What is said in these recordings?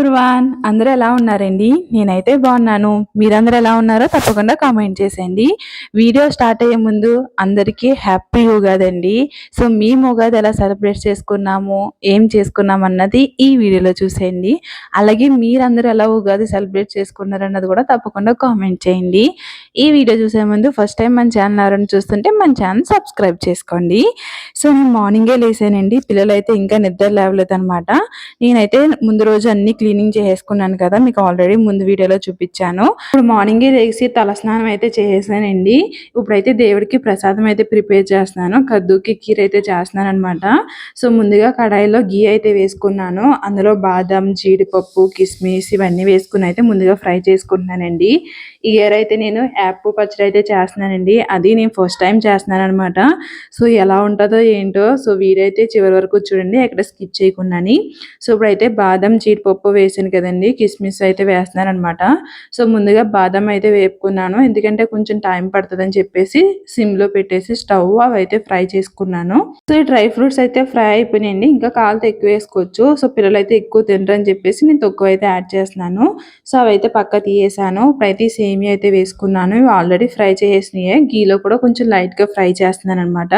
Everyone అందరూ ఎలా ఉన్నారండి? నేనైతే బాగున్నాను. మీరందరూ ఎలా ఉన్నారో తప్పకుండా కామెంట్ చేసేయండి. వీడియో స్టార్ట్ అయ్యే ముందు అందరికీ హ్యాపీ ఉగాది అండి సో మేము ఉగాది ఎలా సెలబ్రేట్ చేసుకున్నాము ఏం చేసుకున్నాం అన్నది ఈ వీడియోలో చూసేయండి. అలాగే మీరందరూ ఎలా ఉగాది సెలబ్రేట్ చేసుకున్నారు అన్నది కూడా తప్పకుండా కామెంట్ చేయండి. ఈ వీడియో చూసే ముందు ఫస్ట్ టైం మన ఛానల్ ఎవరైనా చూస్తుంటే మన ఛానల్ సబ్స్క్రైబ్ చేసుకోండి. సో నేను మార్నింగే లేసానండి. పిల్లలు అయితే ఇంకా నిద్ర లేవలేదు అనమాట నేనైతే ముందు రోజు అన్ని క్లీనింగ్ చేసేసుకున్నాను కదా మీకు ఆల్రెడీ ముందు వీడియోలో చూపించాను. ఇప్పుడు మార్నింగే లేచి తలస్నానం అయితే చేసేసానండి. ఇప్పుడైతే దేవుడికి ప్రసాదం అయితే ప్రిపేర్ చేస్తున్నాను. కద్దుకి కీర్ అయితే చేస్తున్నాను అనమాట సో ముందుగా కడాయిలో గీ అయితే వేసుకున్నాను. అందులో బాదం జీడిపప్పు కిస్మిస్ ఇవన్నీ వేసుకుని అయితే ముందుగా ఫ్రై చేసుకుంటున్నానండి. ఈ ఇయర్ అయితే నేను యాప్ పచ్చడి అయితే చేస్తున్నానండి. అది నేను ఫస్ట్ టైం చేస్తున్నాను అనమాట సో ఎలా ఉంటుందో ఏంటో సో వీరైతే చివరి వరకు చూడండి. ఎక్కడ స్కిప్ చేయకుండా సో ఇప్పుడైతే బాదం జీడిపప్పు వేసాను కదండి. కిస్మిస్ అయితే వేస్తున్నాను అనమాట సో ముందుగా బాదం అయితే వేపుకున్నాను. ఎందుకంటే కొంచెం టైం పడుతుందని చెప్పేసి సిమ్లో పెట్టేసి స్టవ్ అవి అయితే ఫ్రై చేసుకున్నాను. సో ఈ డ్రై ఫ్రూట్స్ అయితే ఫ్రై అయిపోయినాయండి. ఇంకా కాలుతో ఎక్కువ వేసుకోవచ్చు. సో పిల్లలు అయితే ఎక్కువ తింటారని చెప్పేసి నేను తక్కువ అయితే యాడ్ చేస్తున్నాను. సో అవైతే పక్క తీయేసాను ఇప్పుడు సేమి అయితే వేసుకున్నాను. ఇవి ఆల్రెడీ ఫ్రై చేసేసినాయి గీలో కూడా కొంచెం లైట్గా ఫ్రై చేస్తున్నాను అనమాట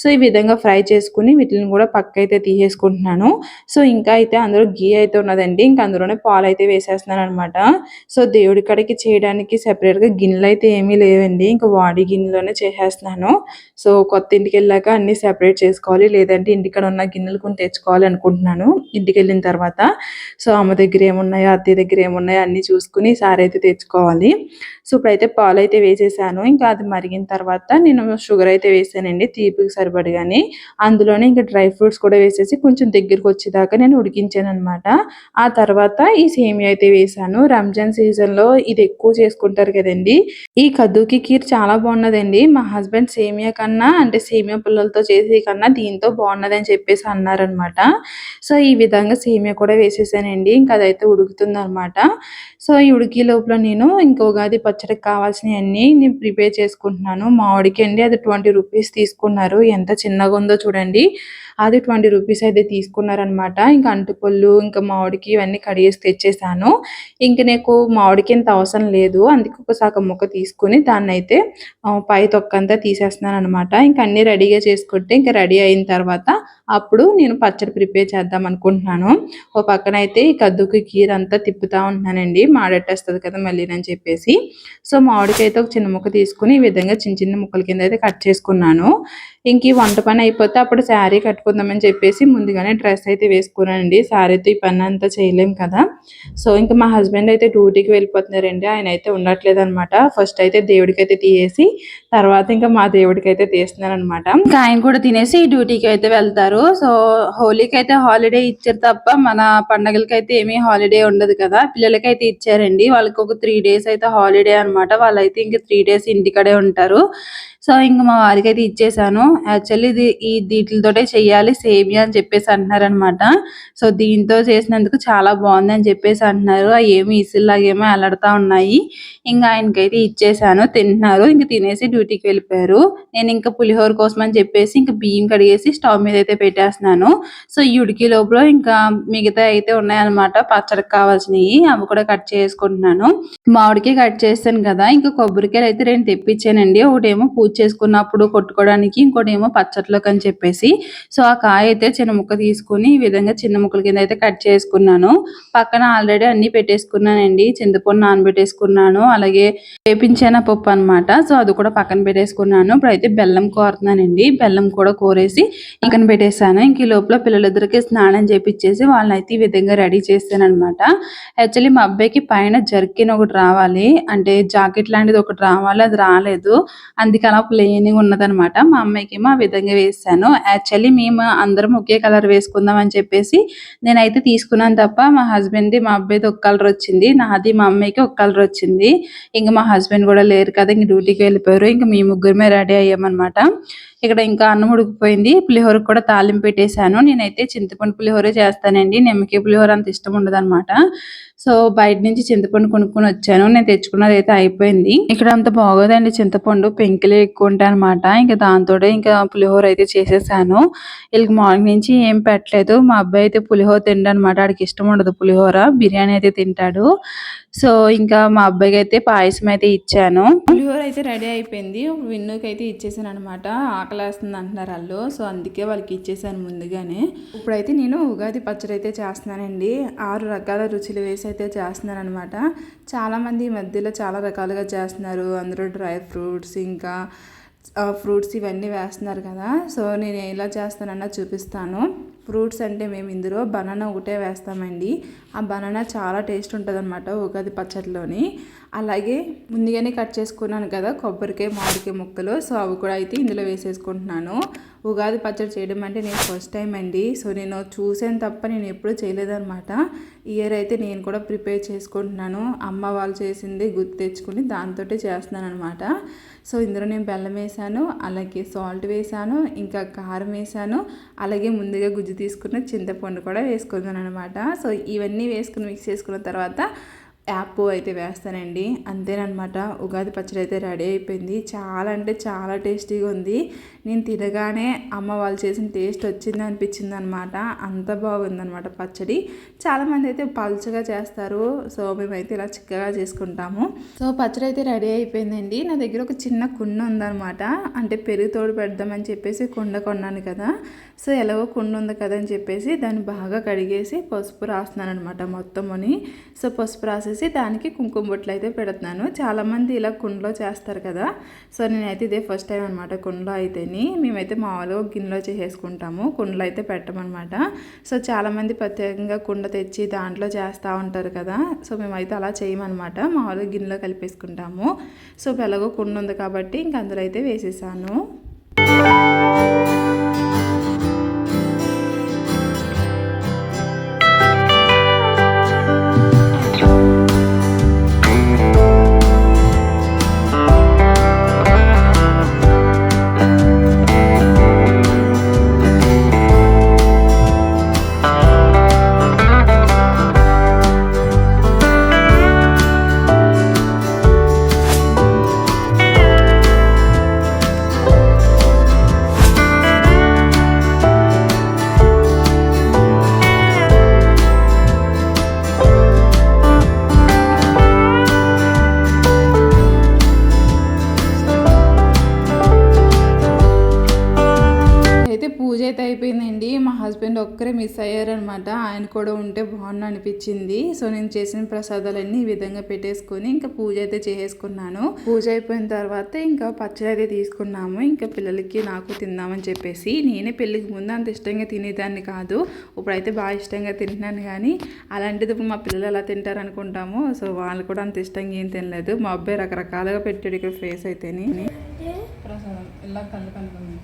సో ఈ విధంగా ఫ్రై చేసుకుని వీటిని కూడా పక్క అయితే తీసేసుకుంటున్నాను. సో ఇంకా అయితే అందులో గీ అయితే ఉన్నదండి. ఇంకా అందులోనే పాలు అయితే వేసేస్తున్నాను అనమాట సో దేవుడి కడికి చేయడానికి సెపరేట్గా గిన్నెలు అయితే ఏమీ లేవండి. ఇంకా వాడి గిన్నెలోనే చేసేస్తున్నాను. సో కొత్త ఇంటికి వెళ్ళాక అన్ని సెపరేట్ చేసుకోవాలి. లేదంటే ఇంటికాడ ఉన్న గిన్నెలు కొన్ని తెచ్చుకోవాలి అనుకుంటున్నాను ఇంటికి వెళ్ళిన తర్వాత. సో అమ్మ దగ్గర ఏమున్నాయో అత్తయ్య దగ్గర ఏమున్నాయో అన్ని చూసుకుని సార్ అయితే తెచ్చుకోవాలి. సో ఇప్పుడైతే పాలు అయితే వేసేసాను. ఇంకా అది మరిగిన తర్వాత నేను షుగర్ అయితే వేసానండి తీపికి సరిపడగానే. అందులోనే ఇంకా డ్రై ఫ్రూట్స్ కూడా వేసేసి కొంచెం దగ్గరికి వచ్చేదాకా నేను ఉడికించాను అనమాట ఆ తర్వాత ఈ సేమియా అయితే వేసాను రంజాన్ సీజన్లో ఇది ఎక్కువ చేసుకుంటారు కదండి. ఈ కద్దుకి కీర్ చాలా బాగున్నదండి. మా హస్బెండ్ సేమియా కన్నా అంటే సేమియా పుల్లలతో చేసే కన్నా దీంతో బాగున్నదని చెప్పేసి అన్నారనమాట సో ఈ విధంగా సేమియా కూడా వేసేసానండి. ఇంకా అదైతే ఉడుకుతుందనమాట సో ఈ ఉడికి లోపల నేను ఇంకా ఉగాది పచ్చడికి కావాల్సినవన్నీ నేను ప్రిపేర్ చేసుకుంటున్నాను. మామిడికి అండి అది ట్వంటీ రూపీస్ తీసుకున్నారు. ఎంత చిన్నగా ఉందో చూడండి. అది ట్వంటీ రూపీస్ అయితే తీసుకున్నారనమాట ఇంకా అంటుపళ్ళు ఇంకా మామిడికి ఇవన్నీ కడిగేసి తెచ్చేసాను. ఇంక నాకు మామిడికింత అవసరం లేదు. అందుకు ఒక సగం ముక్క తీసుకుని దాన్ని అయితే పై తొక్కంతా తీసేస్తున్నాను అనమాట ఇంకా అన్ని రెడీగా చేసుకుంటే ఇంకా రెడీ అయిన తర్వాత అప్పుడు నేను పచ్చడి ప్రిపేర్ చేద్దాం అనుకుంటున్నాను. ఓ పక్కన అయితే ఈ కద్దుకి కీర అంతా తిప్పుతా ఉంటున్నానండి. మాడెట్టేస్తుంది కదా మళ్ళీ అని చెప్పేసి. సో మామిడికైతే ఒక చిన్న ముక్క తీసుకుని ఈ విధంగా చిన్న చిన్న ముక్కల కింద అయితే కట్ చేసుకున్నాను. ఇంక ఈ వంట పని అయిపోతే అప్పుడు శారీ కట్టుకుందామని చెప్పేసి ముందుగానే డ్రెస్ అయితే వేసుకున్నానండి. శారీతో ఈ పని అంతా వెళ్ళాం కదా. సో ఇంకా మా హస్బెండ్ అయితే డ్యూటీకి వెళ్ళిపోతున్నారండి. ఆయన అయితే ఉండట్లేదు అనమాట ఫస్ట్ అయితే దేవుడికి అయితే తీయేసి తర్వాత ఇంకా మా దేవుడికి అయితే తీస్తున్నాను అనమాట ఇంకా ఆయన కూడా తినేసి డ్యూటీకి అయితే వెళ్తారు. సో హోలీకి అయితే హాలిడే ఇచ్చారు తప్ప మన పండగలకి అయితే ఏమీ హాలిడే ఉండదు కదా. పిల్లలకి అయితే ఇచ్చారండి. వాళ్ళకి ఒక త్రీ డేస్ అయితే హాలిడే అనమాట. వాళ్ళైతే ఇంకా త్రీ డేస్ ఇంటికడే ఉంటారు. సో ఇంకా మా వారికి అయితే ఇచ్చేసాను. యాక్చువల్లీ ఇది ఈ దీటితోటే చెయ్యాలి సేమియా అని చెప్పేసి అంటున్నారనమాట సో దీంతో చేసినందుకు చాలా బాగుంది అని చెప్పేసి అంటున్నారు. అవి ఏమి ఇసుల్లాగేమో అలడతా ఉన్నాయి. ఇంకా ఆయనకైతే ఇచ్చేసాను. తింటున్నారు. ఇంక తినేసి డ్యూటీకి వెళ్ళిపోయారు. నేను ఇంకా పులిహోర కోసం అని చెప్పేసి ఇంకా బియ్యం కడిగేసి స్టవ్ మీద అయితే పెట్టేస్తున్నాను. సో ఈ ఉడికి లోపల ఇంకా మిగతా అయితే ఉన్నాయన్నమాట. పచ్చడికి కావాల్సినవి అవి కూడా కట్ చేసుకుంటున్నాను. మామిడికి కట్ చేస్తాను కదా ఇంకా కొబ్బరికాయలు అయితే రెండు తెప్పించానండి. ఒకటేమో పూజ చేసుకున్నప్పుడు కొట్టుకోవడానికి ఇంకోటి ఏమో పచ్చట్లోకి అని చెప్పేసి. సో ఆ కాయ అయితే చిన్న ముక్క తీసుకుని ఈ విధంగా చిన్న ముక్కల కింద అయితే కట్ చేసుకున్నాను. పక్కన ఆల్రెడీ అన్ని పెట్టేసుకున్నానండి. చింతపండు నానబెట్టేసుకున్నాను. అలాగే వేపించిన పప్పు అనమాట సో అది కూడా పక్కన పెట్టేసుకున్నాను. ఇప్పుడు అయితే బెల్లం కోరుతున్నానండి. బెల్లం కూడా కోరేసి పక్కన పెట్టేశాను. ఇంక ఈ లోపల పిల్లలిద్దరికి స్నానం చేపించేసి వాళ్ళని అయితే ఈ విధంగా రెడీ చేస్తాను అనమాట యాక్చువల్లీ మా అబ్బాయికి పైన జర్కిన్ ఒకటి రావాలి. అంటే జాకెట్ లాంటిది ఒకటి రావాలి. అది రాలేదు. అందుకే అలా ప్లెయిన్గా ఉన్నదనమాట. మా అమ్మాయికి ఆ విధంగా వేసాను. యాక్చువల్లీ మేము అందరం ఒకే కలర్ వేసుకుందాం అని చెప్పేసి నేనైతే తీసుకున్నాను తప్ప మా హస్బెండ్ది మా అబ్బాయిది ఒక కలర్ వచ్చింది. నాది మా అమ్మాయికి ఒక కలర్ వచ్చింది. ఇంకా మా హస్బెండ్ కూడా లేరు కదా ఇంక డ్యూటీకి వెళ్ళిపోయారు. ఇంకా మీ ముగ్గురమే రెడీ అయ్యామన్నమాట ఇక్కడ ఇంకా అన్నం ఉడికిపోయింది. పులిహోర కూడా తాలింపు పెట్టేశాను. నేనైతే చింతపండు పులిహోర చేస్తానండి. నిమ్మకాయ పులిహోర అంత ఇష్టం ఉండదు అనమాట సో బయట నుంచి చింతపండు కొనుక్కొని వచ్చాను. నేను తెచ్చుకున్నది అయితే అయిపోయింది. ఇక్కడ అంత బాగోదండి చింతపండు. పెంకులే ఎక్కువ ఉంటాయి అనమాట ఇంకా దాంతో ఇంకా పులిహోర అయితే చేసేసాను. వీళ్ళకి మార్నింగ్ నుంచి ఏం పెట్టలేదు. మా అబ్బాయి అయితే పులిహోర తిండు అనమాట ఆడికి ఇష్టం ఉండదు పులిహోర. బిర్యానీ అయితే తింటాడు. సో ఇంకా మా అబ్బాయికి అయితే పాయసం అయితే ఇచ్చాను. పులిహోర అయితే రెడీ అయిపోయింది. విన్నుకి అయితే ఇచ్చేసాను అనమాట ఆకలేస్తుంది అంటున్నారు వాళ్ళు. సో అందుకే వాళ్ళకి ఇచ్చేసాను ముందుగానే. ఇప్పుడైతే నేను ఉగాది పచ్చడి అయితే చేస్తున్నానండి. ఆరు రకాల రుచులు వేసి అయితే చేస్తున్నాను అనమాట చాలామంది ఈ మధ్యలో చాలా రకాలుగా చేస్తున్నారు. అందులో డ్రై ఫ్రూట్స్ ఇంకా ఫ్రూట్స్ ఇవన్నీ వేస్తున్నారు కదా. సో నేను ఎలా చేస్తానన్నా చూపిస్తాను. ఫ్రూట్స్ అంటే మేము ఇందులో బనానా ఒకటే వేస్తామండి. ఆ బనానా చాలా టేస్ట్ ఉంటుంది అనమాట ఉగాది పచ్చడిలోని. అలాగే ముందుగానే కట్ చేసుకున్నాను కదా కొబ్బరికాయ మామిడికాయ ముక్కలు. సో అవి కూడా అయితే ఇందులో వేసేసుకుంటున్నాను. ఉగాది పచ్చడి చేయడం అంటే నేను ఫస్ట్ టైం అండి. సో నేను చూసాను తప్ప నేను ఎప్పుడూ చేయలేదన్నమాట. ఇయర్ అయితే నేను కూడా ప్రిపేర్ చేసుకుంటున్నాను. అమ్మ వాళ్ళు చేసింది గుర్తు తెచ్చుకుని దాంతో చేస్తున్నాను అనమాట సో ఇందులో నేను బెల్లం వేసాను. అలాగే సాల్ట్ వేసాను. ఇంకా కారం వేసాను. అలాగే ముందుగా గుజ్జు తీసుకున్న చింతపండు కూడా వేసుకున్నాను అనమాట సో ఇవన్నీ వేసుకుని మిక్స్ చేసుకున్న తర్వాత యాప్ అయితే వేస్తానండి. అంతేనమాట ఉగాది పచ్చడి అయితే రెడీ అయిపోయింది. చాలా అంటే చాలా టేస్టీగా ఉంది. నేను తినగానే అమ్మ వాళ్ళు చేసిన టేస్ట్ వచ్చింది అనిపించింది అనమాట అంత బాగుందనమాట పచ్చడి. చాలామంది అయితే పలుచగా చేస్తారు. సో మేమైతే ఇలా చిక్కగా చేసుకుంటాము. సో పచ్చడి అయితే రెడీ అయిపోయిందండి. నా దగ్గర ఒక చిన్న కుండ ఉందనమాట అంటే పెరుగు తోడు పెడదామని చెప్పేసి కుండ కొన్నాను కదా. సో ఎలాగో కుండ ఉంది కదా అని చెప్పేసి దాన్ని బాగా కడిగేసి పసుపు రాస్తున్నాను అనమాట మొత్తం అని. సో పసుపు రాసేసి దానికి కుంకుమ బొట్లు అయితే పెడుతున్నాను. చాలామంది ఇలా కుండలో చేస్తారు కదా. సో నేనైతే ఇదే ఫస్ట్ టైం అనమాట కుండలో అయితేని. మేమైతే మామూలుగా గిన్నెలో చేసేసుకుంటాము. కుండలో అయితే పెట్టమన్నమాట. సో చాలామంది ప్రత్యేకంగా కుండ తెచ్చి దాంట్లో చేస్తూ ఉంటారు కదా. సో మేమైతే అలా చేయమన్నమాట. మామూలుగా గిన్నెలో కలిపేసుకుంటాము. సో ఎలాగో కుండ ఉంది కాబట్టి ఇంక అందులో అయితే వేసేసాను. హస్బెండ్ ఒక్కరే మిస్ అయ్యారనమాట. ఆయన కూడా ఉంటే బాగుండు అనిపించింది సో నేను చేసిన ప్రసాదాలన్నీ ఈ విధంగా పెట్టేసుకొని ఇంకా పూజ అయితే చేసేసుకున్నాను. పూజ అయిపోయిన తర్వాత ఇంకా పచ్చడి అయితే తీసుకున్నాము. ఇంకా పిల్లలకి నాకు తిందామని చెప్పేసి. నేనే పెళ్ళికి ముందు అంత ఇష్టంగా తినేదాన్ని కాదు. ఇప్పుడైతే బాగా ఇష్టంగా తింటున్నాను కానీ అలాంటిది ఇప్పుడు మా పిల్లలు ఎలా తింటారు అనుకుంటాము సో వాళ్ళు కూడా అంత ఇష్టంగా ఏం తినలేదు. మా అబ్బాయి రకరకాలుగా పెట్టాడు ఇక్కడ ఫేస్ అయితేని. ప్రసాదం. ఇలా కళ్ళు కలుగుతుంది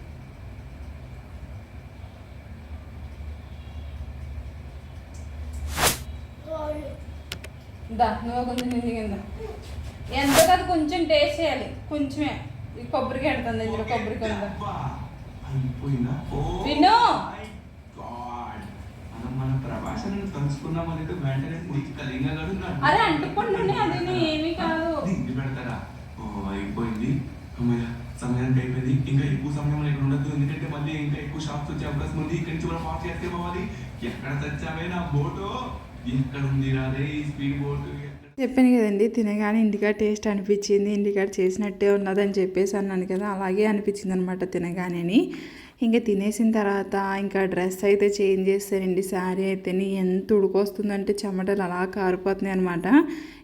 దా నువ్వు కొంచెం తింది కింద. ఎంత కాదు కొంచెం టేస్ట్ చేయాలి. కొంచెమే. ఈ కొబ్బరికి ఎడుతుంది ఇందులో కొబ్బరి ఉందా విను. మై గాడ్ మనం మన వెంటనే నీకు కలింగా గడున్నాడు అరే అంటుకుంటున్నాయి అది నువ్వు ఏమీ కాదు. ఇంటి పెడతారా ఓ అయిపోయింది సమయానికి అయిపోయింది ఇంకా ఎక్కువ సమయం ఇక్కడ ఉండదు ఎందుకంటే మళ్ళీ ఇంకా ఎక్కువ షాప్స్ వచ్చే అవకాశం ఉంది. ఇక్కడి నుంచి మనం ఆఫ్ చేస్తే పోవాలి. ఎక్కడ తెచ్చావే నా బోటో ఎక్కడ ఉంది రాదే ఈ స్పీడ్ చెప్పాను కదండి తినగానే ఇంటికాడ టేస్ట్ అనిపించింది ఇంటికాడ చేసినట్టే ఉన్నదని చెప్పేసి అన్నాను కదా అలాగే అనిపించింది అనమాట తినగానే ఇంకా తినేసిన తర్వాత ఇంకా డ్రెస్ అయితే చేంజ్ చేస్తానండి శారీ అయితేని ఎంత ఉడుకొస్తుందంటే చెమటలు అలా కారిపోతున్నాయి అనమాట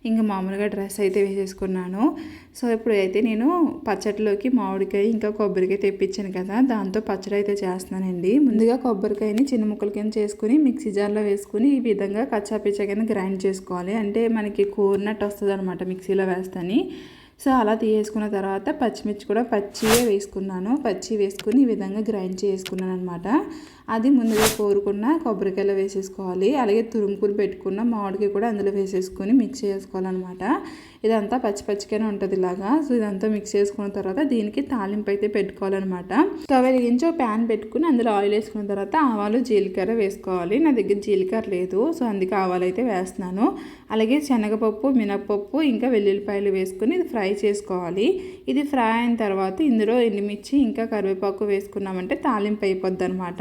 ఇంకా మామూలుగా డ్రెస్ అయితే వేసేసుకున్నాను. సో ఇప్పుడు అయితే నేను పచ్చడిలోకి మామిడికాయ ఇంకా కొబ్బరికాయ తెప్పించాను కదా. దాంతో పచ్చడి అయితే చేస్తున్నానండి. ముందుగా కొబ్బరికాయని చిన్న ముక్కల కింద చేసుకుని మిక్సీ జార్లో వేసుకుని ఈ విధంగా కచ్చాపిచ్చా కింద గ్రైండ్ చేసుకోవాలి. అంటే మనకి కూరినట్టు వస్తుంది అనమాట మిక్సీలో వేస్తాని. సో అలా తీసేసుకున్న తర్వాత పచ్చిమిర్చి కూడా పచ్చివే వేసుకున్నాను. పచ్చి వేసుకుని ఈ విధంగా గ్రైండ్ చేసుకున్నాను అనమాట అది ముందుగా కోరుకున్న కొబ్బరికాయలు వేసేసుకోవాలి. అలాగే తురుముకులు పెట్టుకున్న మామిడికాయ కూడా అందులో వేసేసుకొని మిక్స్ చేసుకోవాలన్నమాట. ఇదంతా పచ్చి పచ్చిగానే ఉంటుంది ఇలాగా. సో ఇదంతా మిక్స్ చేసుకున్న తర్వాత దీనికి తాలింపు అయితే పెట్టుకోవాలన్నమాట. స్టవ్ వెలిగించి ఒక ప్యాన్ పెట్టుకుని అందులో ఆయిల్ వేసుకున్న తర్వాత ఆవాలు జీలకర్ర వేసుకోవాలి. నా దగ్గర జీలకర్ర లేదు సో అందుకే ఆవాలు అయితే వేస్తున్నాను. అలాగే శనగపప్పు మినపప్పు ఇంకా వెల్లుల్లిపాయలు వేసుకుని ఇది ఫ్రై చేసుకోవాలి. ఇది ఫ్రై అయిన తర్వాత ఇందులో ఎండుమిర్చి ఇంకా కరివేపాకు వేసుకున్నామంటే తాలింపు అయిపోద్ది అనమాట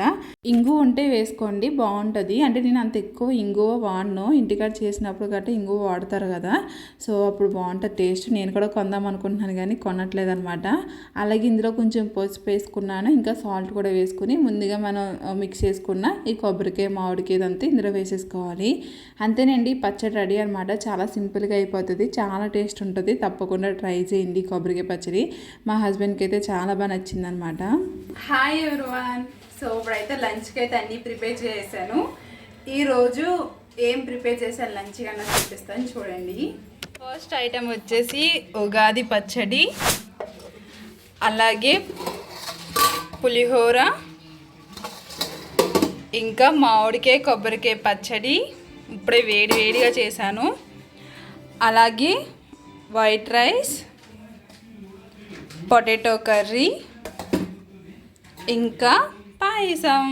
ఇంగు ఉంటే వేసుకోండి బాగుంటుంది. అంటే నేను అంత ఎక్కువ ఇంగువ వాడను. ఇంటికాడ చేసినప్పుడు గట్రా ఇంగువ వాడతారు కదా. సో అప్పుడు బాగుంటుంది టేస్ట్. నేను కూడా కొందాం అనుకుంటున్నాను కానీ కొనట్లేదు అనమాట అలాగే ఇందులో కొంచెం పసుపు వేసుకున్నాను ఇంకా సాల్ట్ కూడా వేసుకుని ముందుగా మనం మిక్స్ చేసుకున్న ఈ కొబ్బరికాయ మామిడికాయ ఇదంతా ఇందులో వేసేసుకోవాలి. అంతేనండి పచ్చడి రెడీ అనమాట చాలా సింపుల్గా అయిపోతుంది చాలా టేస్ట్ ఉంటుంది. తప్పకుండా ట్రై చేయండి కొబ్బరికాయ పచ్చడి. మా హస్బెండ్కి అయితే చాలా బాగా నచ్చిందనమాట హాయ్ ఎవరివన్ సో ఇప్పుడైతే లంచ్కి అయితే అన్నీ ప్రిపేర్ చేశాను ఈరోజు ఏం ప్రిపేర్ చేశాను లంచ్ కన్నా చూపిస్తాను చూడండి. ఫస్ట్ ఐటెం వచ్చేసి ఉగాది పచ్చడి అలాగే పులిహోర ఇంకా మామిడికాయ కొబ్బరికాయ పచ్చడి. ఇప్పుడే వేడి వేడిగా చేశాను. అలాగే వైట్ రైస్ పొటాటో కర్రీ ఇంకా పాయసం.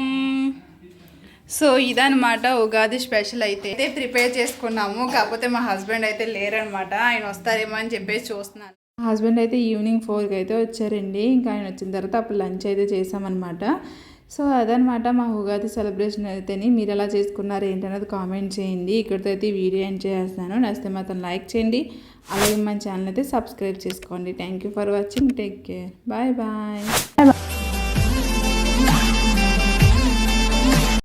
సో ఇదనమాట ఉగాది స్పెషల్ అయితే. అయితే ప్రిపేర్ చేసుకున్నాము. కాకపోతే మా హస్బెండ్ అయితే లేరనమాట ఆయన వస్తారేమో అని చెప్పేసి చూస్తున్నాను. మా హస్బెండ్ అయితే ఈవినింగ్ ఫోర్కి అయితే వచ్చారండి. ఇంకా ఆయన వచ్చిన తర్వాత అప్పుడు లంచ్ అయితే చేసామన్నమాట సో అదనమాట మా ఉగాది సెలబ్రేషన్ అయితేనే మీరు ఎలా చేసుకున్నారు ఏంటనేది కామెంట్ చేయండి. ఇక్కడితో అయితే వీడియో ఎండ్ చేస్తాను నచ్చితే మాత్రం లైక్ చేయండి. అలాగే మన ఛానల్ అయితే సబ్స్క్రైబ్ చేసుకోండి. Thank you for watching. Take care. Bye bye bye.